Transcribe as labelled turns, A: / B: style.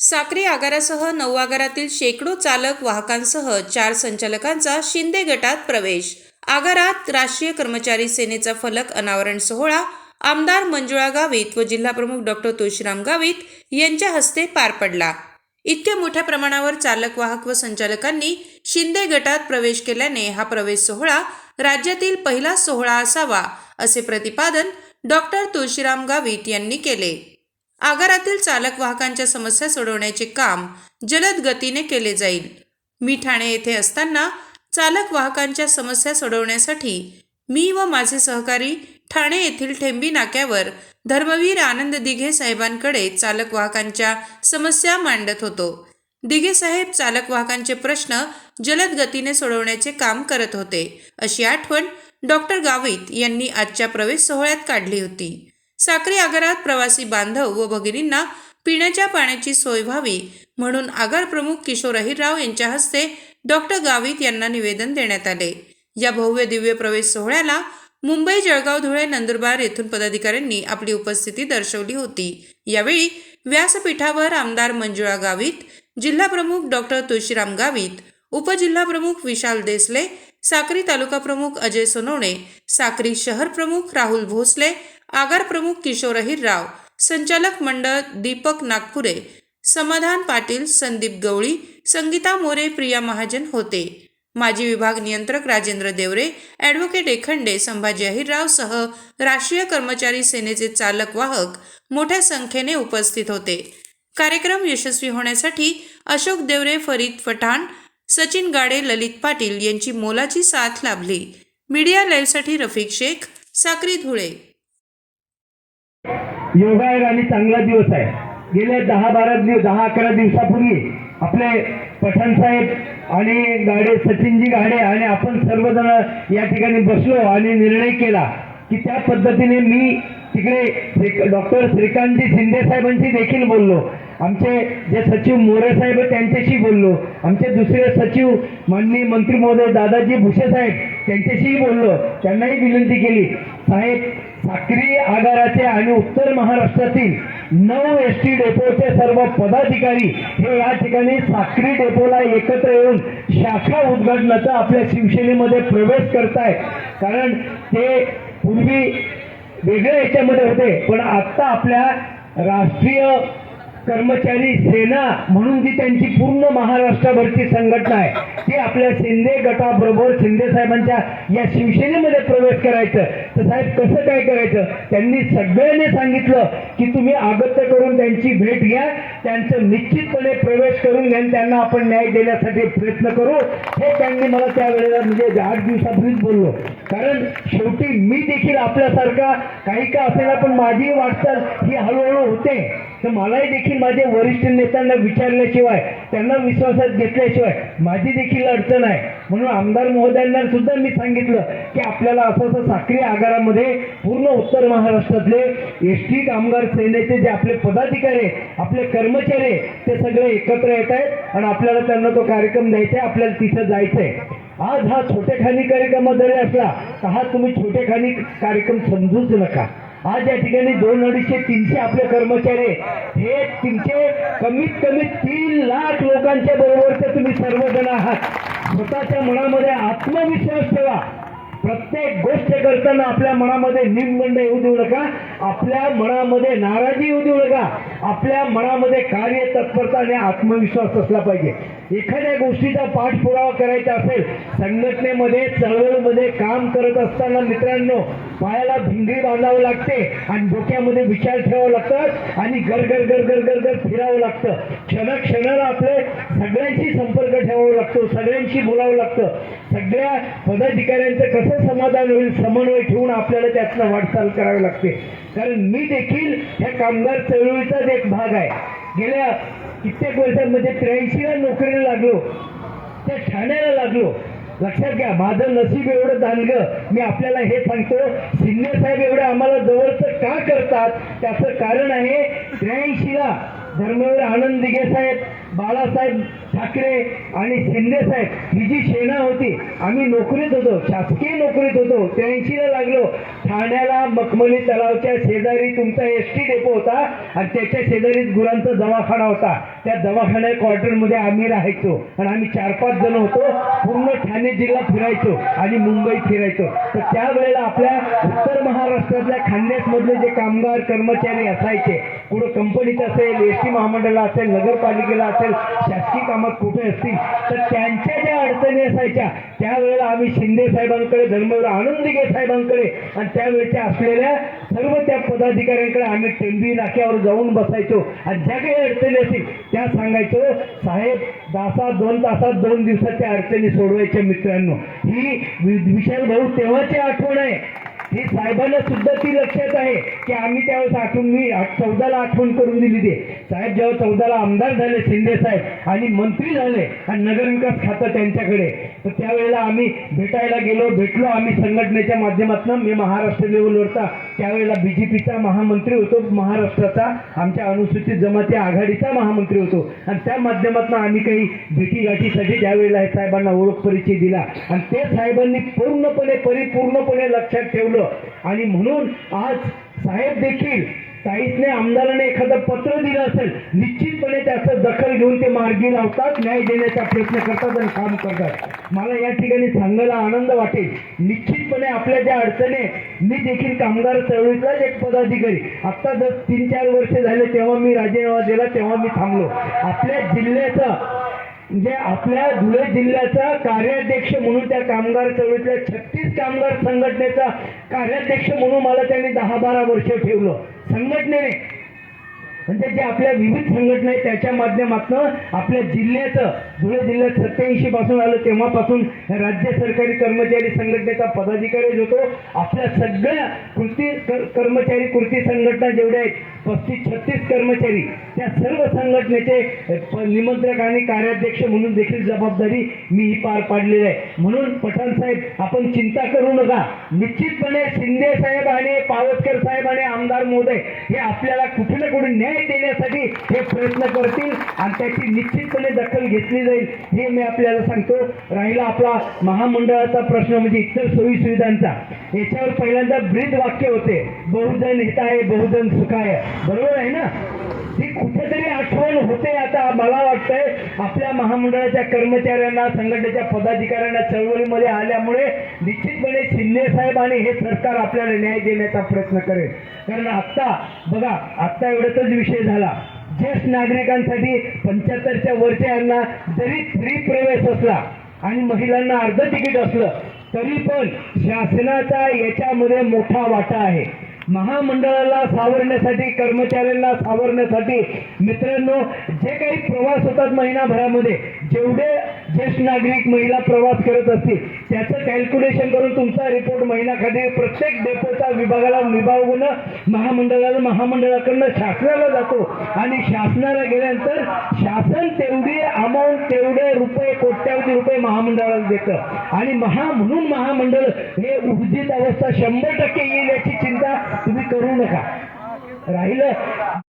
A: साक्री आगारासह नऊ आगारातील शेकडो चालक वाहकांसह चार संचालकांचा शिंदे गटात प्रवेश. आगारात राष्ट्रीय कर्मचारी सेनेचा फलक अनावरण सोहळा आमदार मंजुळा गावित व जिल्हाप्रमुख डॉक्टर तुळशीराम गावित यांच्या हस्ते पार पडला. इतक्या मोठ्या प्रमाणावर चालक वाहक व संचालकांनी शिंदे गटात प्रवेश केल्याने हा प्रवेश सोहळा राज्यातील पहिला सोहळा असावा असे प्रतिपादन डॉक्टर तुळशीराम गावित यांनी केले. आगारातील चालक वाहकांच्या समस्या सोडवण्याचे काम जलद गतीने केले जाईल. मी ठाणे येथे असताना चालक वाहकांच्या समस्या सोडवण्यासाठी मी व माझे सहकारी ठाणे येथील ठेंबी नाक्यावर धर्मवीर आनंद दिघे साहेबांकडे चालक वाहकांच्या समस्या मांडत होतो. दिघे साहेब चालक वाहकांचे प्रश्न जलद गतीने सोडवण्याचे काम करत होते. अशी आठवण डॉक्टर गावित यांनी आजच्या प्रवेश सोहळ्यात काढली होती. साक्री आगारात प्रवासी बांधव व भगिनींना पिण्याच्या पाण्याची सोय व्हावी म्हणून आगार प्रमुख किशोर अहिरराव यांच्या हस्ते डॉक्टर गावित यांना निवेदन देण्यात आले. या भव्य दिव्य प्रवेश सोहळ्याला मुंबई जळगाव धुळे नंदुरबार येथून पदाधिकाऱ्यांनी आपली उपस्थिती दर्शवली होती. यावेळी व्यासपीठावर आमदार मंजुळा गावित जिल्हाप्रमुख डॉक्टर तुळशीराम गावित उपजिल्हाप्रमुख विशाल देसले साक्री तालुका प्रमुख अजय सोनवणे साक्री शहर प्रमुख राहुल भोसले आगार प्रमुख किशोर अहिरराव संचालक मंडळ दीपक नागपुरे समाधान पाटील संदीप गवळी संगीता मोरे प्रिया महाजन होते. माजी विभाग नियंत्रक राजेंद्र देवरे ॲडव्होकेट एखंडे संभाजी अहिरराव सह राष्ट्रीय कर्मचारी सेनेचे चालक वाहक मोठ्या संख्येने उपस्थित होते. कार्यक्रम यशस्वी होण्यासाठी अशोक देवरे फरीद पठाण सचिन गाडे ललित पाटील यांची मोलाची साथ लाभली. मीडिया लाईव्हसाठी रफिक शेख साक्री धुळे.
B: योगायोग आणि चांगला दिवस आहे. गेल्या दहा बारा दिवस दहा अकरा दिवसापूर्वी आपले पठाण साहेब आणि गाडे सचिनजी गाडे आणि आपण सर्वजण या ठिकाणी बसलो आणि निर्णय केला की त्या पद्धतीने मी तिकडे डॉक्टर श्रीकांतजी शिंदे साहेबांशी देखील बोललो. आमचे जे सचिव मोरे साहेब त्यांच्याशी बोललो. आमचे दुसरे सचिव माननीय मंत्री महोदय दादाजी भुसे साहेब त्यांच्याशीही बोललो. त्यांनाही विनंती केली साहेब साक्री आगाराचे आणि उत्तर महाराष्ट्रातील नऊ एस टी डेपोचे सर्व पदाधिकारी हे या ठिकाणी साक्री डेपोला एकत्र येऊन शाखा उद्घाटनाचा आपल्या शिवसेनेमध्ये प्रवेश करतायत कारण ते पूर्वी वेगळ्या याच्यामध्ये होते पण आत्ता आपल्या राष्ट्रीय कर्मचारी सेना म्हणून जी त्यांची पूर्ण महाराष्ट्रभरची संघटना आहे ती आपल्या शिंदे गटाबरोबर शिंदे साहेबांच्या या शिवसेनेमध्ये प्रवेश करायचं. तर साहेब कसं काय करायचं? त्यांनी सगळ्यांनी सांगितलं की तुम्ही आगत्य करून त्यांची भेट घ्या त्यांचं निश्चितपणे प्रवेश करून घ्या त्यांना आपण न्याय देण्यासाठी प्रयत्न करू. हे त्यांनी मला त्यावेळेला म्हणजे आठ दिवसापूर्वीच बोललो. कारण शेवटी मी देखील आपल्यासारखा काही का असेल पण माझी वाटचाल ही हळूहळू होते. तर मलाही देखील माझ्या वरिष्ठ नेत्यांना विचारल्याशिवाय त्यांना विश्वासात घेतल्याशिवाय माझी देखील अडचण आहे. म्हणून आमदार महोदयांना सुद्धा मी सांगितलं की आपल्याला असं असं साक्री आगारामध्ये पूर्ण उत्तर महाराष्ट्रातले एस टी कामगार सेनेचे जे आपले पदाधिकारी आपले कर्मचारी आहे ते सगळे एकत्र येत आहेत आणि आपल्याला त्यांना तो कार्यक्रम द्यायचा आहे आपल्याला तिथं जायचंय. आज हा छोटेखानी कार्यक्रम जरी असला तर हा तुम्ही छोटेखानी कार्यक्रम समजूच नका. आज या ठिकाणी दोन अडीचशे तीनशे आपले कर्मचारी हे तीनशे कमीत कमी तीन लाख लोकांच्या बरोबरचे तुम्ही सर्वजण आहात. स्वतःच्या मनामध्ये आत्मविश्वास ठेवा. प्रत्येक गोष्ट करताना आपल्या मनामध्ये निमगंड येऊ देऊ नका. आपल्या मनामध्ये नाराजी येऊ देऊ नका. आपल्या मनामध्ये कार्य तत्परता आणि आत्मविश्वास असला पाहिजे. एखाद्या गोष्टीचा पाठपुरावा करायचा असेल संघटनेमध्ये चळवळीमध्ये काम करत असताना मित्रांनो पायाला भिंगरी बांधावं लागते आणि डोक्यामध्ये विचार ठेवावं लागतात आणि गरगर गरगर गरगर फिरावं लागतं क्षण क्षणाला आपले सगळ्यांशी संपर्क ठेवावा लागतो सगळ्यांशी बोलावं लागतं. सगळ्या पदाधिकाऱ्यांचं कसं समाधान होईल समन्वय ठेवून आपल्याला त्यातनं वाटचाल करावी लागते. कारण मी देखील ह्या कामगार चळवळीचाच एक भाग आहे. गेल्या कित्येक वर्षांमध्ये त्र्याऐंशीला नोकरीला लागलो. त्या ठाण्याला लागलो. लक्षात घ्या माझं नशीब एवढं दानगं. मी आपल्याला हे सांगतो सिन्नर साहेब एवढं आम्हाला जवळचं का करतात? त्याचं कारण आहे त्र्याऐंशीला धर्मवीर आनंद दिघे साहेब बाळासाहेब ठाकरे आणि शिंदे साहेब ही जी सेना होती आम्ही नोकरीत होतो शासकीय नोकरीत होतो त्र्याऐंशीला लागलो. ठाण्याला मखमली तलावच्या शेजारी तुमचा एस टी डेपो होता आणि त्याच्या शेजारीच गुरांचा दवाखाना होता. त्या दवाखान्या क्वार्टरमध्ये आम्ही राहायचो आणि आम्ही चार पाच जण होतो पूर्ण ठाणे जिल्हा फिरायचो आणि मुंबई फिरायचो. तर त्यावेळेला आपल्या उत्तर महाराष्ट्रातल्या खानदेश जे कामगार कर्मचारी असायचे कुठं कंपनीत असेल एस टी महामंडळ असेल नगरपालिकेला असेल शासकीय कामात कुठे असतील तर त्यांच्या ज्या अडचणी असायच्या त्यावेळेला आम्ही शिंदे साहेबांकडे धर्मवीर आनंदगे साहेबांकडे आणि त्यावेळच्या असलेल्या सर्व त्या पदाधिकाऱ्यांकडे आम्ही टेंबी नाक्यावर जाऊन बसायचो. आणि ज्या काही अडचणी असतील त्या सांगायचो साहेब तासात दोन तासात दोन दिवसाच्या अडचणी सोडवायच्या मित्रांनो. ही विशाल भाऊ तेव्हाची आठवण आहे. हे साहेबांना सुद्धा ती लक्षात आहे की आम्ही त्यावेळेस आठवण मी आठ- चौदाला आठवण करून दिली ते साहेब जेव्हा चौदाला आमदार झाले शिंदे साहेब आणि मंत्री झाले आणि नगरविकास खातं त्यांच्याकडे तर त्यावेळेला आम्ही भेटायला गेलो भेटलो आम्ही संघटनेच्या माध्यमातून. मी महाराष्ट्र लेवलवरचा त्यावेळेला बीजेपीचा महामंत्री होतो महाराष्ट्राचा आमच्या अनुसूचित जमाती आघाडीचा महामंत्री होतो. आणि त्या माध्यमातून आम्ही काही भेटीगाठीसाठी त्यावेळेला हे साहेबांना ओळख परिचय दिला. आणि ते साहेबांनी पूर्णपणे परिपूर्णपणे लक्षात ठेवलं आणि म्हणून आज साहेब देखील काहीचने आमदाराने एखादं पत्र दिलं असेल निश्चितपणे त्याचं दखल घेऊन ते मार्गी लावतात न्याय देण्याचा प्रयत्न करतात आणि काम करतात. मला या ठिकाणी सांगायला आनंद वाटेल. निश्चितपणे आपल्या ज्या अडचणी मी देखील कामगार चळवळीतलाच एक पदाधिकारी. आता जर तीन चार वर्ष झाले तेव्हा मी राजीनामा दिला तेव्हा मी थांबलो. आपल्या जिल्ह्याचं म्हणजे आपल्या धुळे जिल्ह्याचा कार्याध्यक्ष म्हणून त्या कामगार चळवळीतल्या छत्तीस कामगार संघटनेचा कार्याध्यक्ष म्हणून मला त्यांनी दहा बारा वर्ष ठेवलं. संघटनेने म्हणजे जे आपल्या विविध संघटना आहेत त्याच्या माध्यमातून आपल्या जिल्ह्याचं धुळे जिल्ह्यात सत्याऐंशी पासून आलं तेव्हापासून राज्य सरकारी कर्मचारी संघटनेचा पदाधिकारी होतो आपल्या सगळ्या कृती कर्मचारी कृती संघटना जेवढ्या आहेत पस्तीस छत्तीस कर्मचारी त्या सर्व संघटनेचे प- निमंत्रक आणि कार्याध्यक्ष म्हणून देखील जबाबदारी मी ही पार पाडलेली आहे. म्हणून पठाण साहेब आपण चिंता करू नका. निश्चितपणे शिंदे साहेब आणि पावसकर साहेब आणि आमदार महोदय हे आपल्याला कुठे ना कुठे न्याय देण्यासाठी हे प्रयत्न करतील आणि त्याची निश्चितपणे दखल घेतली जाईल हे मी आपल्याला सांगतो. राहिला आपला महामंडळाचा प्रश्न म्हणजे इतर सोयी सुविधांचा याच्यावर पहिल्यांदा ब्रीद वाक्य होते. बहुजन हिताय बहुजन सुखाय बरोबर आहे ना? होते. आता मला वाटतंय आपल्या महामंडळाच्या कर्मचाऱ्यांना संघटनेच्या पदाधिकाऱ्यांना चळवळीमध्ये आल्यामुळे निश्चितपणे शिंदे साहेब आणि हे सरकार आपल्याला न्याय देण्याचा प्रयत्न करेल. कारण आत्ता बघा आत्ता एवढ्यातच विषय झाला. ज्येष्ठ नागरिकांसाठी पंच्याहत्तरच्या वरच्या यांना जरी फ्री प्रवेश असला आणि महिलांना अर्ध तिकीट असलं तरी पण शासनाचा याच्यामध्ये मोठा वाटा आहे. महामंडळाला सावरण्यासाठी कर्मचाऱ्यांना सावरण्यासाठी मित्रांनो जे काही प्रवास होतात महिनाभरामध्ये जेवढे ज्येष्ठ नागरिक महिला प्रवास करत असतील त्याचं कॅल्क्युलेशन करून तुमचा रिपोर्ट महिन्याखाली प्रत्येक डेपोच्या विभागाला विभागून महामंडळाला महामंडळाकडनं शासनाला जातो. आणि शासनाला गेल्यानंतर शासन तेवढी अमाऊंट तेवढे रुपये कोट्यावधी रुपये महामंडळाला देतं. आणि महा म्हणून महामंडळ हे ऊर्जित अवस्था शंभर टक्के येईल याची चिंता तुम्ही करू नका. राहिलं?